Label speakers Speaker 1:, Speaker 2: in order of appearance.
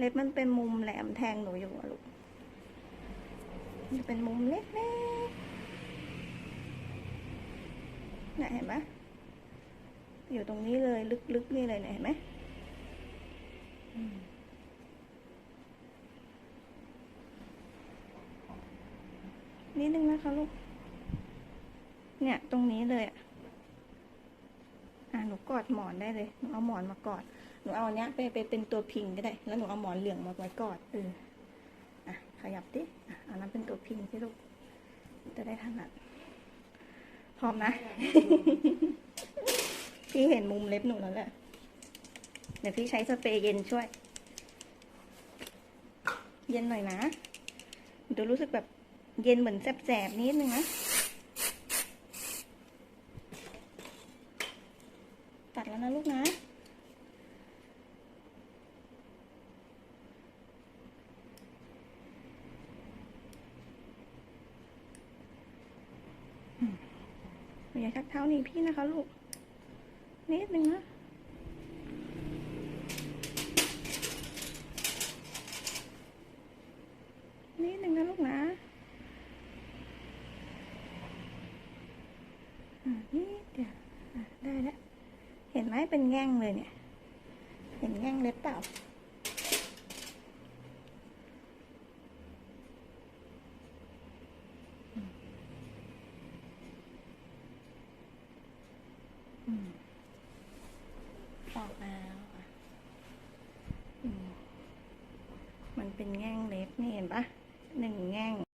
Speaker 1: เล็บมันเป็นมุมแหลมแทงหนูอยู่อะลูกมันจะเป็นมุมเล็กๆน่ะเห็นไหมอยู่ตรงนี้เลยลึกๆนี่เลยเนี่ยเห็นไหมนิดนึงนะคะลูก เนี่ยตรงนี้เลยอะอะหนูกอดหมอนได้เลย หนูเอาหมอนมากอด หนูเอาอันเนี้ยไปไปเป็นตัวพิงก็ได้ แล้วหนูเอาหมอนเหลืองมาไว้กอดเอออะขยับดิอะเอานั้นเป็นตัวพิงสิลูกจะได้ถนัดพร้อมนะ พี่เห็นมุมเล็บหนูแล้วแหละเดี๋ยวพี่ใช้สเปรย์เย็นช่วย เย็นหน่อยนะหนูจะรู้สึกแบบเย็นเหมือนแสบๆนิดนึงนะตัดแล้วนะลูกนะ อย่าชักเท้าหนีพี่นะคะลูก นิดนึงนะนิดนึงนะลูกนะอะนิดเดียวได้แล้ว เห็นไหมเป็นแง่งเลยเนี่ย เห็นแง่งเล็บเปล่า ออกมาอะอืมมันเป็นแง่งเล็บนี่เห็นปะหนึ่งแง่ง